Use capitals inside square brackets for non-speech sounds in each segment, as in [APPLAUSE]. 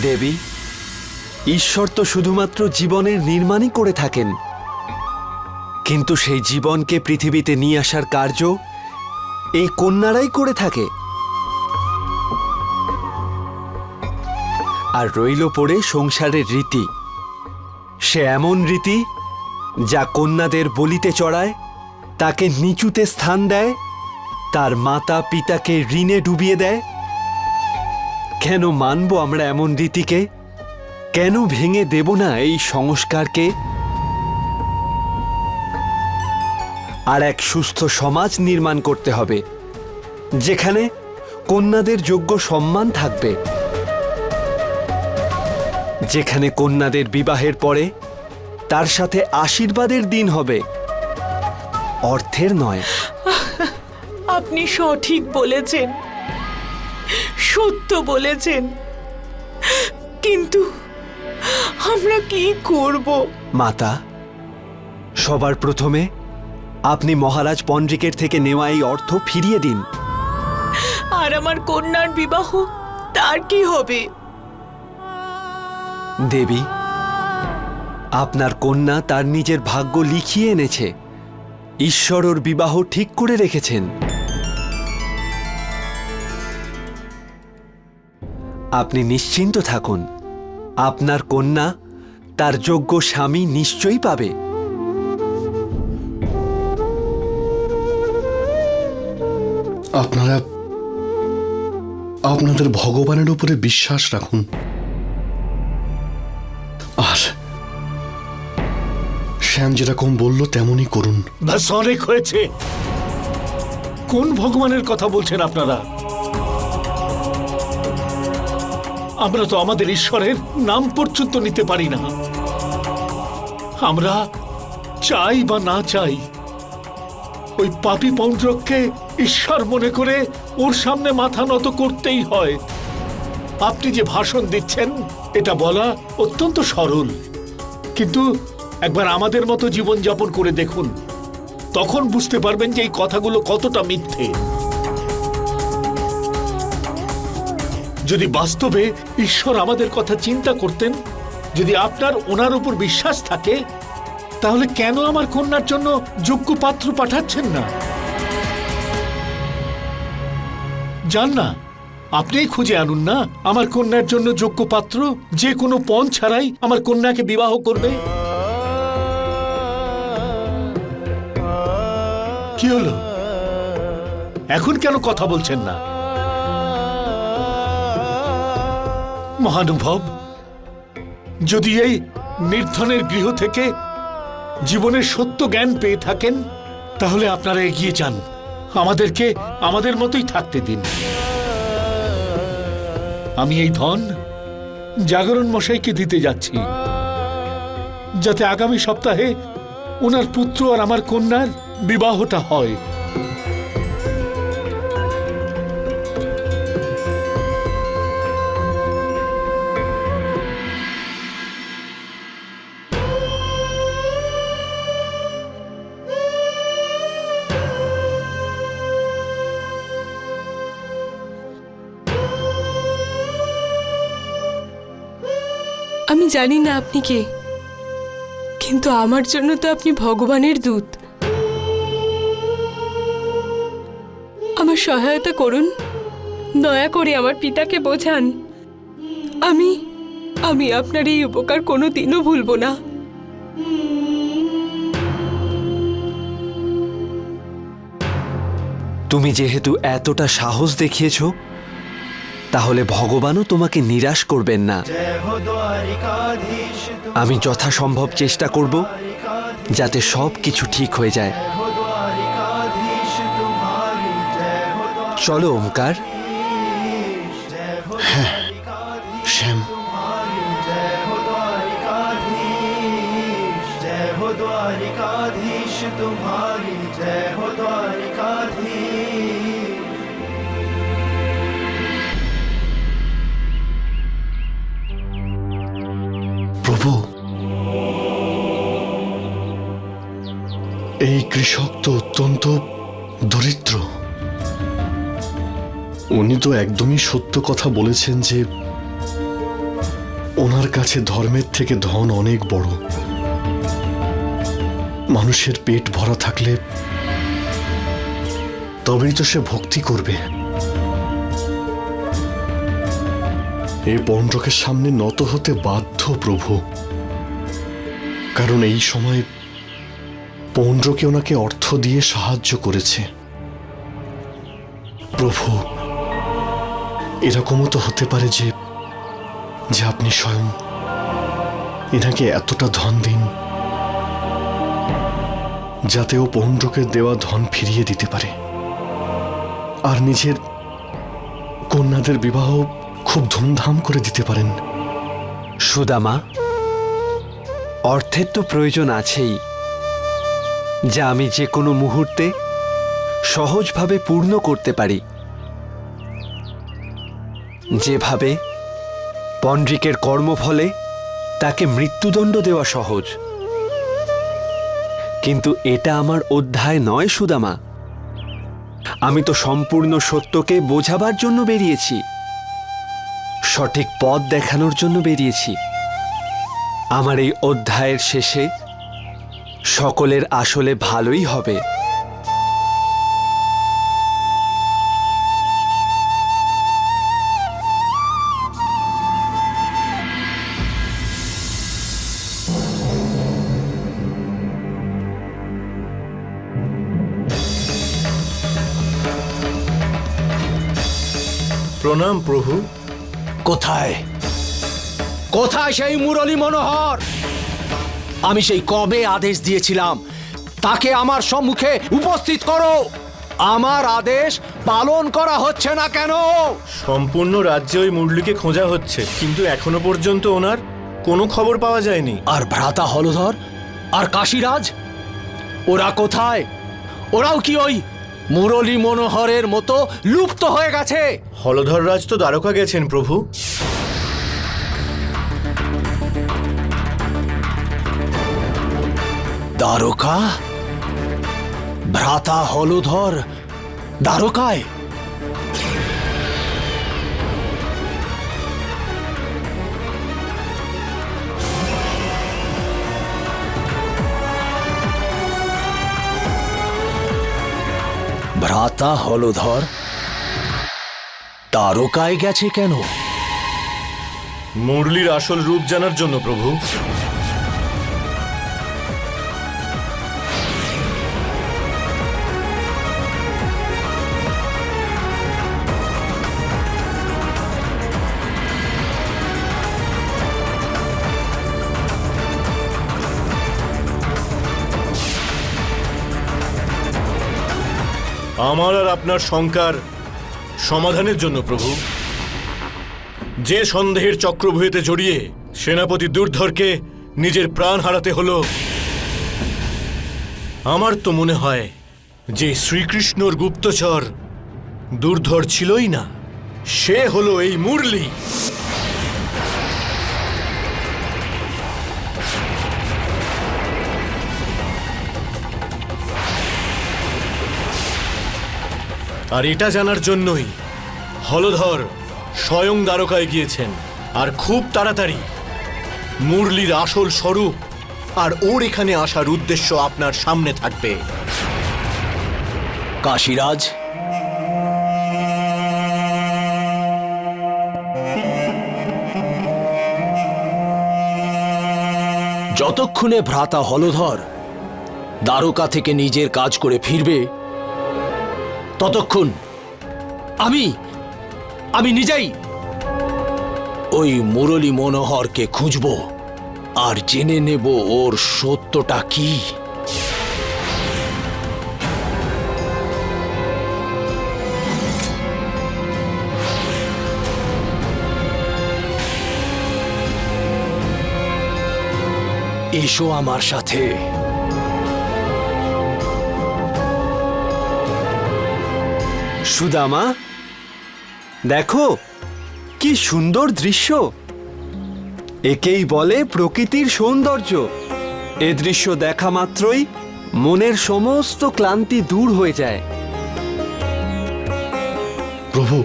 দেবী, ঈশ্বর তো শুধুমাত্র জীবনের নির্মাণই করে থাকেন। কিন্তু সেই জীবনকে পৃথিবীতে নিয়ে আসার কার্য এই কন্যারাই করে থাকে। আর রইল পড়ে সংসারের রীতি। সে এমন রীতি যা কন্যাদের বলিতে চড়ায়, তাকে নিচুতে স্থান দেয়, তার মাতা পিতাকে ঋণে ডুবিয়ে দেয় কেন মানব আমরা এমন রীতিকে? কেন ভেঙে দেব না এই সংস্কারকে? আর এক সুস্থ সমাজ নির্মাণ করতে হবে, যেখানে কন্যাদের যোগ্য সম্মান থাকবে। যেখানে কন্যাদের বিবাহের পরে তার সাথে আশীর্বাদের দিন হবে, অর্থের নয়। আপনি সঠিক বলেছেন। সত্য বলেছেন। কিন্তু আমরা কি করব? মাতা সবার প্রথমে আপনি মহারাজ পন্ডিকের থেকে নেওয়া এই অর্থ ফিরিয়ে দিন। আর আমার কন্যার বিবাহ তার কি হবে? দেবী আপনার কন্যা তার নিজের ভাগ্য লিখিয়ে এনেছে। ঈশ্বর ওর বিবাহ ঠিক করে রেখেছেন। আপনি নিশ্চিন্ত থাকুন আপনার কন্যা তার যোগ্য স্বামী নিশ্চয়ই পাবে। আপনারা আপনাদের ভগবানের উপরে বিশ্বাস রাখুন। আর শ্যাম যেরকম বলল তেমনই করুন। ব্যাস অনেক হয়েছে। কোন ভগবানের কথা বলছেন আপনারা? আমরা তো আমাদের ঈশ্বরের নাম পর্যন্ত নিতে পারি না। আমরা চাই বা না চাই, ওই পাপি পৌন্ড্রককে ঈশ্বর মনে করে ওর সামনে মাথা নত করতেই হয়। আপনি যে ভাষণ দিচ্ছেন, এটা বলা অত্যন্ত সরল। কিন্তু একবার আমাদের মতো জীবনযাপন করে দেখুন, তখন বুঝতে পারবেন যে এই কথাগুলো কতটা মিথ্যে। যদি বাস্তবে ঈশ্বর আমাদের কথা চিন্তা করতেন, যদি আপনার ওনার উপর বিশ্বাস থাকে, তাহলে কেন আমার কন্যার জন্য যোগ্য পাত্র পাঠাচ্ছেন না? যান না, আপনিই খুঁজে আনুন না, আমার কন্যার জন্য যোগ্য পাত্র যে কোনো পণ ছাড়াই আমার কন্যাকে বিবাহ করবে। কি হলো? এখন কেন কথা বলছেন না? মহানুভব, যদি এই নির্ধনের গৃহ থেকে জীবনের সত্য জ্ঞান পেয়ে থাকেন, তাহলে আপনারা এগিয়ে যান। আমাদেরকে আমাদের মতোই থাকতে দিন। আমি এই ধন জাগরণ মশাইকে দিতে যাচ্ছি, যাতে আগামী সপ্তাহে ওনার পুত্র আর আমার কন্যার বিবাহটা হয়। জানি না আপনি কে। কিন্তু আমার জন্য তো আপনি ভগবানের দূত। আমার সহায়তা করুন। দয়া করে আমার পিতাকে বোঝান। আমি আমি আপনার এই উপকার কোনো দিনও ভুলব না। তুমি যেহেতু এতটা সাহস দেখিয়েছ তাহলে ভগবানও তোমাকে নিরাশ করবেন না আমি যথাসম্ভব চেষ্টা করব যাতে সব কিছু ঠিক হয়ে যায় চলো ওমকার শ্যাম প্রভু কৃষক তো অত্যন্ত দরিদ্র। উনি তো একদমই সত্য কথা বলেছেন যে ওনার কাছে ধর্মের থেকে ধন অনেক বড়। মানুষের পেট ভরা থাকলে তবেই তো সে ভক্তি করবে। এই পণ্ডকের সামনে নত হতে বাধ্য প্রভু। কারণ এই সময় পৌণ্ড্রকে ওনাকে অর্থ দিয়ে সাহায্য করেছে। প্রভু, এরকমও তো হতে পারে যে যে আপনি স্বয়ং এনাকে এতটা ধন দিন, যাতে ও পৌণ্ড্রকে দেওয়া ধন ফিরিয়ে দিতে পারে। আর নিজের কন্যাদের বিবাহ খুব ধুমধাম করে দিতে পারেন। সুদামা, অর্থের তো প্রয়োজন আছেই। যা আমি যে কোনো মুহূর্তে সহজভাবে পূর্ণ করতে পারি। যেভাবে পন্ড্রিকের কর্মফলে তাকে মৃত্যুদণ্ড দেওয়া সহজ। কিন্তু এটা আমার অধ্যায় নয়, সুদামা। আমি তো সম্পূর্ণ সত্যকে বোঝাবার জন্য বেরিয়েছি। সঠিক পথ দেখানোর জন্য বেরিয়েছি। আমার এই অধ্যায়ের শেষে সকলের আসলে ভালোই হবে। প্রণাম প্রভু। কোথায়? কোথায় সেই মুরলী মনোহর? আমি সেই কবে আদেশ দিয়েছিলাম? তাকে আমার সম্মুখে উপস্থিত করো। আমার আদেশ পালন করা হচ্ছে না কেন? সম্পূর্ণ রাজ্যে ওই মুরলিকে খোঁজা হচ্ছে কিন্তু এখনও পর্যন্ত ওনার কোনো খবর পাওয়া যায়নি। আর ভ্রাতা হলধর? আর কাশীরাজ? ওরা কোথায়? ওরাও কি ওই মুরলী মনোহরের মতো লুপ্ত হয়ে গেছে? হলধর রাজ তো দ্বারকা গেছেন প্রভু। দ্বারকা? ভ্রাতা হলধর, দ্বারকায়? ভ্রাতা হলধর, দ্বারকায় গেছে কেন? মুরলির আসল রূপ জানার জন্য প্রভু। আমার আর আপনার শঙ্কার সমাধানের জন্য, প্রভু। যে সন্দেহের চক্রভূয়েতে জড়িয়ে সেনাপতি দুর্ধরকে নিজের প্রাণ হারাতে হলো, আমার তো মনে হয় যে শ্রীকৃষ্ণর গুপ্তচর দুর্ধর ছিলই না। সে হলো এই মুরলি। আর এটা জানার জন্যই হলধর স্বয়ং দ্বারকায় গিয়েছেন। আর খুব তাড়াতাড়ি মুরলির আসল স্বরূপ আর ওর এখানে আসার উদ্দেশ্য আপনার সামনে থাকবে। কাশীরাজ? যতক্ষণে ভ্রাতা হলধর দ্বারকা থেকে নিজের কাজ করে ফিরবে ততক্ষণ। আমি আমি নিজেই ওই মুরলী মনোহরকে খুঁজব আর জেনে নেব ওর সত্যটা কি। এসো আমার সাথে। সুদামা, দেখো, কি সুন্দর দৃশ্য। একেই বলে প্রকৃতির সৌন্দর্য। এ দৃশ্য দেখা মাত্রই মনের সমস্ত ক্লান্তি দূর হয়ে যায়। প্রভু,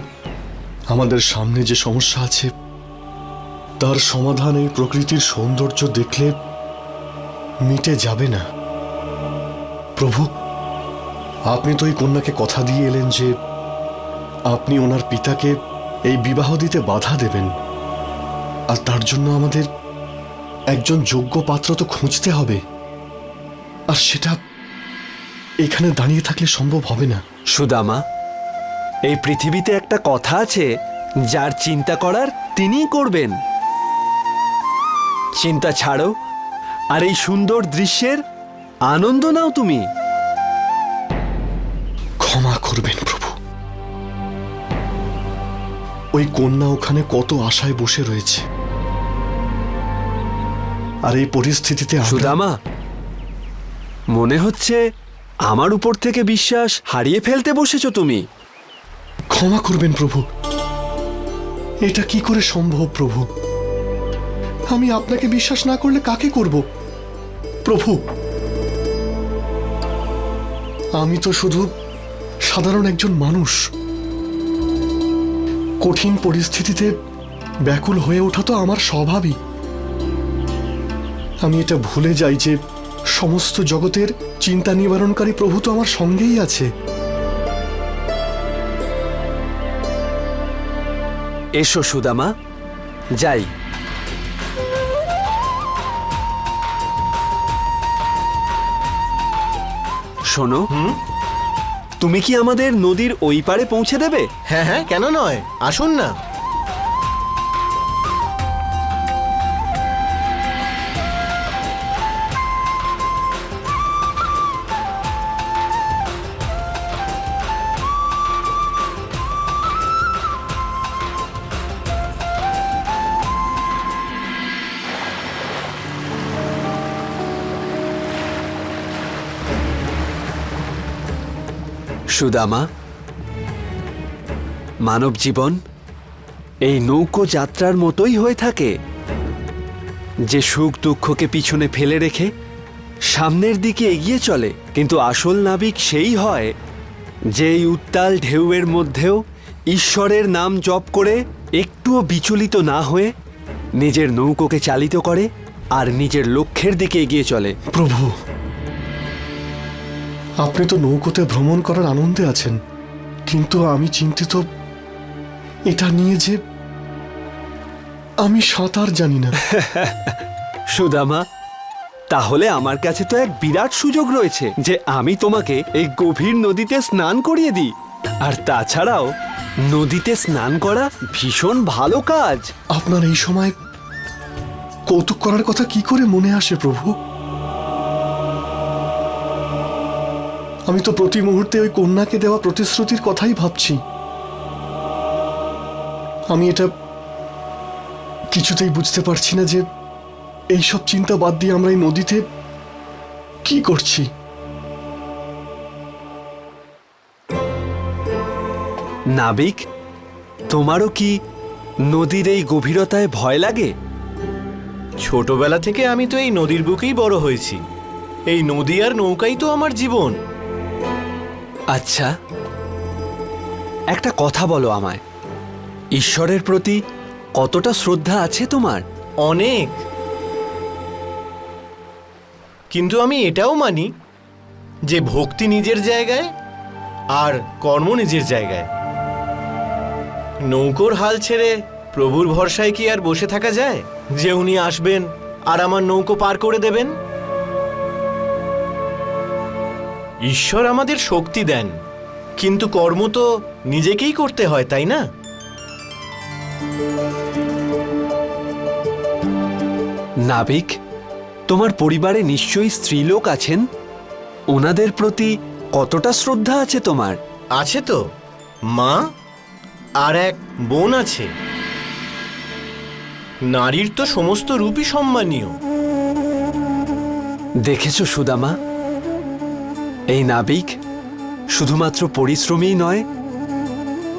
আমাদের সামনে যে সমস্যা আছে, তার সমাধান এই প্রকৃতির সৌন্দর্য দেখলে মিটে যাবে না। প্রভু, আপনি তো এই কন্যাকে কথা দিয়ে এলেন যে আপনি ওনার পিতাকে এই বিবাহ দিতে বাধা দেবেন। আর তার জন্য আমাদের একজন যোগ্য পাত্র তো খুঁজতে হবে। আর সেটা এখানে দাঁড়িয়ে থাকলে সম্ভব হবে না। সুদামা এই পৃথিবীতে একটা কথা আছে যার চিন্তা করার তিনিই করবেন। চিন্তা ছাড়ো আর এই সুন্দর দৃশ্যের আনন্দ নাও তুমি। ক্ষমা করবেন প্রভু। ওই কন্যা ওখানে কত আশায় বসে রয়েছে। আর এই পরিস্থিতিতে সুদামা মনে হচ্ছে আমার উপর থেকে বিশ্বাস হারিয়ে ফেলতে বসেছ তুমি। ক্ষমা করবেন প্রভু। এটা কি করে সম্ভব প্রভু? আমি আপনাকে বিশ্বাস না করলে কাকে করব? প্রভু আমি তো শুধু সাধারণ একজন মানুষ। কঠিন পরিস্থিতিতে ব্যাকুল হয়ে ওঠা তো আমার স্বভাবই। আমি এটা ভুলে যাই যে সমস্ত জগতের চিন্তা নিবারণকারী প্রভু তো আমার সঙ্গেই আছে। এসো সুদামা যাই। শোনো তুমি কি আমাদের নদীর ওই পারে পৌঁছে দেবে? হ্যাঁ হ্যাঁ কেন নয়? আসুন না। সুদামা, মানব জীবন এই নৌকো যাত্রার মতোই হয়ে থাকে, যে সুখ দুঃখকে পিছনে ফেলে রেখে সামনের দিকে এগিয়ে চলে। কিন্তু আসল নাবিক সেই হয়, যে এই উত্তাল ঢেউয়ের মধ্যেও ঈশ্বরের নাম জপ করে একটুও বিচলিত না হয়ে নিজের নৌকোকে চালিত করে আর নিজের লক্ষ্যের দিকে এগিয়ে চলে। প্রভু আপনি তো নৌকোতে ভ্রমণ করার আনন্দে আছেন কিন্তু আমি চিন্তিত। এটা নিয়ে যে আমি সাঁতার জানি না। [LAUGHS] সুদামা তাহলে আমার কাছে তো এক বিরাট সুযোগ রয়েছে যে আমি তোমাকে এই গভীর নদীতে স্নান করিয়ে দিই। আর তাছাড়াও নদীতে স্নান করা ভীষণ ভালো কাজ। আপনার এই সময় কৌতুক করার কথা কি করে মনে আসে প্রভু? আমি তো প্রতি মুহূর্তে ওই কন্যাকে দেওয়া প্রতিশ্রুতির কথাই ভাবছি। আমি এটা কিছুতেই বুঝতে পারছি না যে এইসব চিন্তা বাদ দিয়ে আমরা এই নদীতে কি করছি। নাবিক, তোমারও কি নদীর এই গভীরতায় ভয় লাগে? ছোটবেলা থেকে আমি তো এই নদীর বুকেই বড় হয়েছি। এই নদী আর নৌকাই তো আমার জীবন। আচ্ছা। একটা কথা বলো আমায়। ঈশ্বরের প্রতি কতটা শ্রদ্ধা আছে তোমার? অনেক। কিন্তু আমি এটাও মানি যে ভক্তি নিজের জায়গায় আর কর্ম নিজের জায়গায়। নৌকোর হাল ছেড়ে প্রভুর ভরসায় কি আর বসে থাকা যায়? যে উনি আসবেন আর আমার নৌকো পার করে দেবেন? ঈশ্বর আমাদের শক্তি দেন কিন্তু কর্ম তো নিজেকেই করতে হয় তাই না? নাবিক তোমার পরিবারে নিশ্চয়ই স্ত্রীলোক আছেন? ওনাদের প্রতি কতটা শ্রদ্ধা আছে তোমার? আছে তো। মা আর এক বোন আছে। নারীর তো সমস্ত রূপই সম্মানীয়। দেখেছ সুদামা এই নাবিক শুধুমাত্র পরিশ্রমী নয়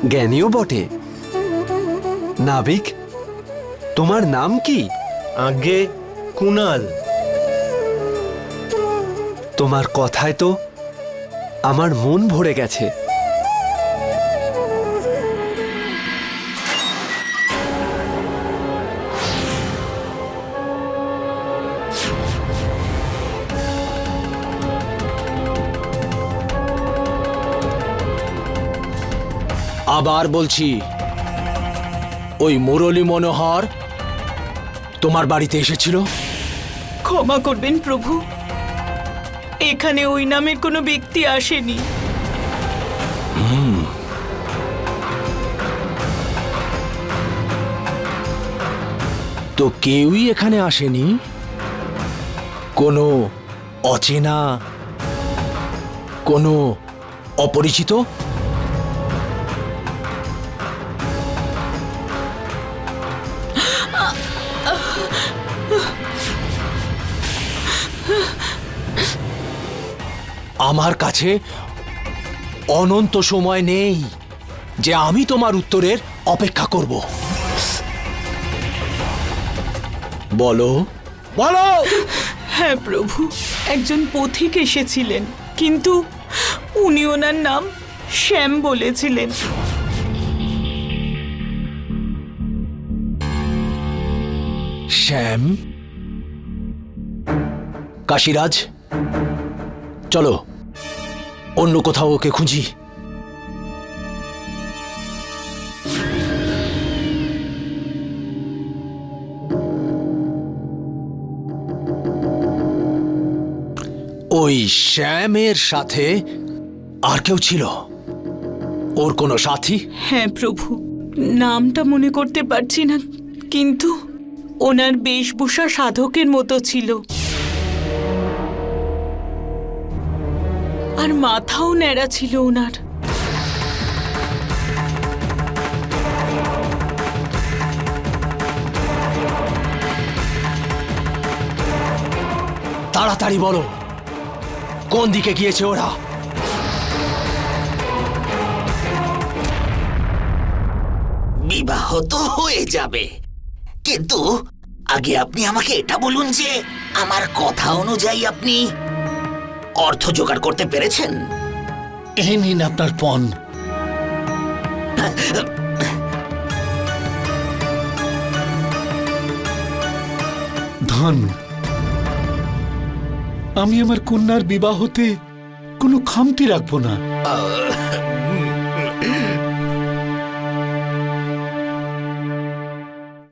জ্ঞানীও বটে। নাবিক তোমার নাম কি? আগে কুনাল। তোমার কথায় তো আমার মন ভরে গেছে। আবার বলছি ওই মুরলী মনোহর তোমার বাড়িতে এসেছিল? ক্ষমা করবেন প্রভু। এখানে ওই নামের কোনো ব্যক্তি আসেনি। তো কেউই এখানে আসেনি? কোনো অচেনা? কোনো অপরিচিত? আমার কাছে অনন্ত সময় নেই যে আমি তোমার উত্তরের অপেক্ষা করব। বলো। বলো। হ্যাঁ প্রভু। একজন পথিক এসেছিলেন কিন্তু উনি ওনার নাম শ্যাম বলেছিলেন। শ্যাম? কাশিরাজ? চলো। অন্য কোথাও ওকে খুঁজি। ওই শ্যামের সাথে আর কেউ ছিল? ওর কোনো সাথী? হ্যাঁ প্রভু। নামটা মনে করতে পারছি না, কিন্তু ওনার বেশভূষা সাধকের মতো ছিল। আর মাথাও ন্যাড়া ছিল ওনার। তাড়াতাড়ি বলো কোন দিকে গিয়েছে ওরা? বিবাহ তো হয়ে যাবে। কিন্তু আগে আপনি আমাকে এটা বলুন যে আমার কথা অনুযায়ী আপনি অর্থ জোগাড় করতে পেরেছেন? এই নিন আপনার পণ। ধন। আমি আমার কন্যার বিবাহতে কোনো খামতি রাখব না।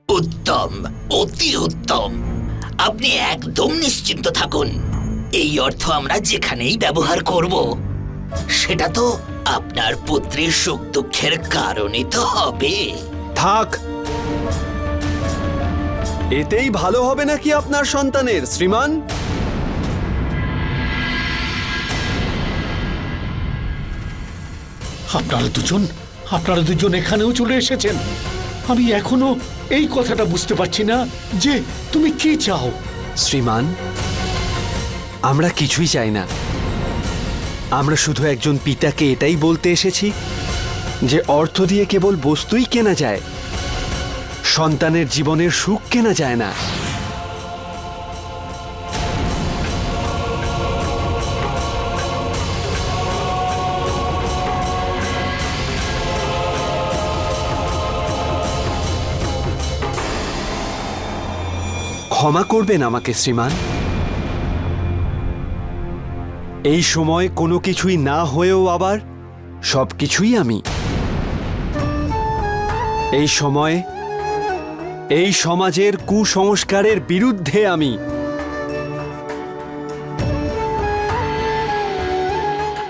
উত্তম অতি উত্তম। আপনি একদম নিশ্চিন্ত থাকুন। এই অর্থ আমরা যেখানেই ব্যবহার করব সেটা তো আপনার পুত্রের সুখ দুঃখের কারণই তো হবে। থাক। এতেই ভালো হবে নাকি আপনার সন্তানের শ্রীমান? আপনারা দুজন আপনারা দুজন এখানেও চলে এসেছেন। আমি এখনও এই কথাটা বুঝতে পারছি না যে তুমি কি চাও? শ্রীমান আমরা কিছুই চাই না। আমরা শুধু একজন পিতাকে এটাই বলতে এসেছি যে অর্থ দিয়ে কেবল বস্তুই কেনা যায়, সন্তানের জীবনের সুখ কেনা যায় না। ক্ষমা করবেন আমাকে, শ্রীমান। এই সময় কোনো কিছুই না হয়েও আবার সব কিছুই আমি। এই সময়, এই সমাজের কুসংস্কারের বিরুদ্ধে আমি।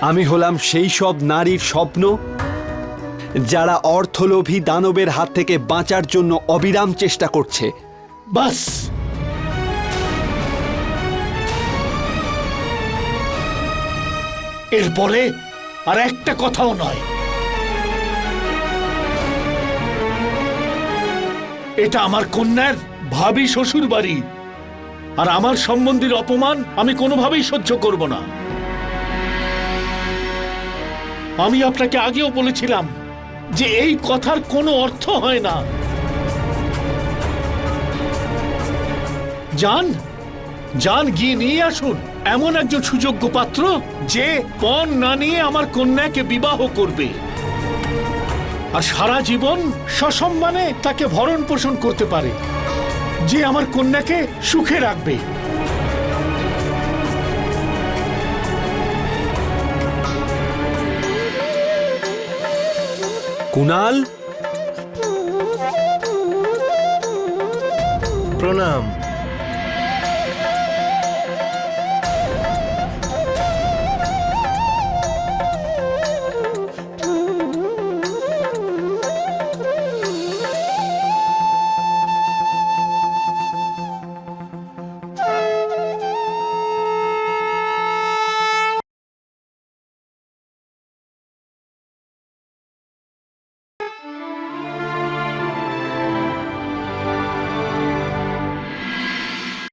আমি হলাম সেই সব নারীর স্বপ্ন, যারা অর্থলোভী দানবের হাত থেকে বাঁচার জন্য অবিরাম চেষ্টা করছে। বাস! এরপরে আর একটা কথাও নয়। এটা আমার কন্যার ভাবি শ্বশুর বাড়ি আর আমার সম্বন্ধীর অপমান আমি কোনোভাবেই সহ্য করব না। আমি আপনাকে আগেও বলেছিলাম যে এই কথার কোনো অর্থ হয় না। যান যান, গিয়ে নিয়ে আসুন। এমন একজন সুযোগ্য পাত্র যে পণ না নিয়ে আমার কন্যাকে বিবাহ করবে। আর সারা জীবন সসম্মানে তাকে ভরণ পোষণ করতে পারে, যে আমার কন্যাকে সুখে রাখবে। কুনাল? প্রণাম।